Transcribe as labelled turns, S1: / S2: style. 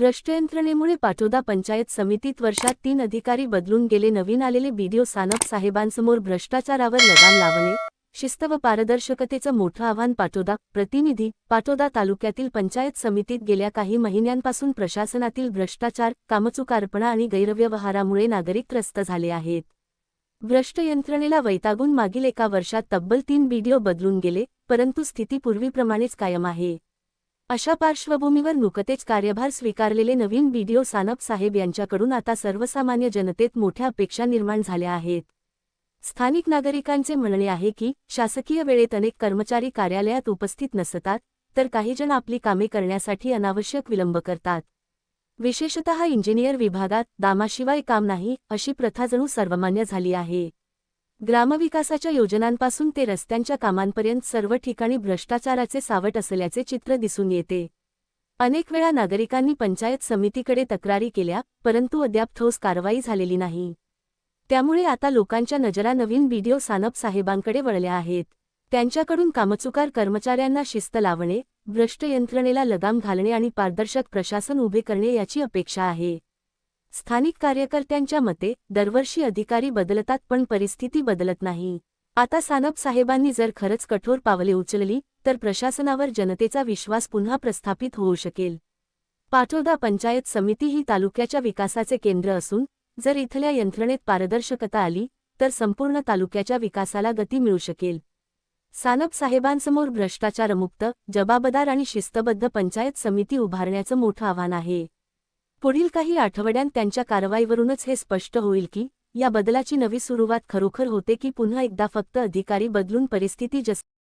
S1: भ्रष्टयंत्रणेमुळे पाटोदा पंचायत समितीत वर्षात तीन अधिकारी बदलून गेले. नवीन आलेले बीडीओ सानप साहेबांसमोर भ्रष्टाचारावर लगाम लावणे. शिस्त व पारदर्शकतेचं मोठं आव्हान पाटोदा प्रतिनिधी पाटोदा तालुक्यातील पंचायत समितीत गेल्या काही महिन्यांपासून प्रशासनातील भ्रष्टाचार कामचुकारपणा आणि गैरव्यवहारामुळे नागरिक त्रस्त झाले आहेत. भ्रष्ट यंत्रणेला वैतागून मागील एका वर्षात तब्बल तीन बीडीओ बदलून गेले परंतु स्थिती पूर्वीप्रमाणेच कायम आहे. अशा पार्श्वभूमीवर नुकतेच कार्यभार स्वीकारलेले नवीन बीडीओ सानप साहेब यांच्याकडून आता सर्वसामान्य जनतेत मोठ्या अपेक्षा निर्माण झाल्या आहेत. स्थानिक नागरिकांचे म्हणणे आहे की शासकीय वेळेत अनेक कर्मचारी कार्यालयात उपस्थित नसतात तर काहीजण आपली कामे करण्यासाठी अनावश्यक विलंब करतात. विशेषतः इंजिनियर विभागात दामाशिवाय काम नाही अशी प्रथा जणू सर्वमान्य झाली आहे. ग्रामविकासाच्या योजनांपासून ते रस्त्यांच्या कामांपर्यंत सर्व ठिकाणी भ्रष्टाचाराचे सावट असल्याचे चित्र दिसून येते. अनेक वेळा नागरिकांनी पंचायत समितीकडे तक्रारी केल्या परंतु अद्याप ठोस कारवाई झालेली नाही. त्यामुळे आता लोकांच्या नजरा नवीन बीडीओ सानप साहेबांकडे वळल्या आहेत. त्यांच्याकडून कामचुकार कर्मचाऱ्यांना शिस्त लावणे भ्रष्ट यंत्रणेला लगाम घालणे आणि पारदर्शक प्रशासन उभे करणे याची अपेक्षा आहे. स्थानिक कार्यकर्त्यांच्या मते दरवर्षी अधिकारी बदलतात पण परिस्थिती बदलत नाही. आता सानप साहेबांनी जर खरंच कठोर पावले उचलली तर प्रशासनावर जनतेचा विश्वास पुन्हा प्रस्थापित होऊ शकेल. पाटोदा पंचायत समिती ही तालुक्याच्या विकासाचे केंद्र असून जर इथल्या यंत्रणेत पारदर्शकता आली तर संपूर्ण तालुक्याच्या विकासाला गती मिळू शकेल. सानप साहेबांसमोर भ्रष्टाचारमुक्त जबाबदार आणि शिस्तबद्ध पंचायत समिती उभारण्याचं मोठं आव्हान आहे. पुढील काही आठवड्यांत त्यांच्या कारवाईवरूनच हे स्पष्ट होईल की या बदलाची नवी सुरुवात खरोखर होते की पुन्हा एकदा फक्त अधिकारी बदलून परिस्थिती जस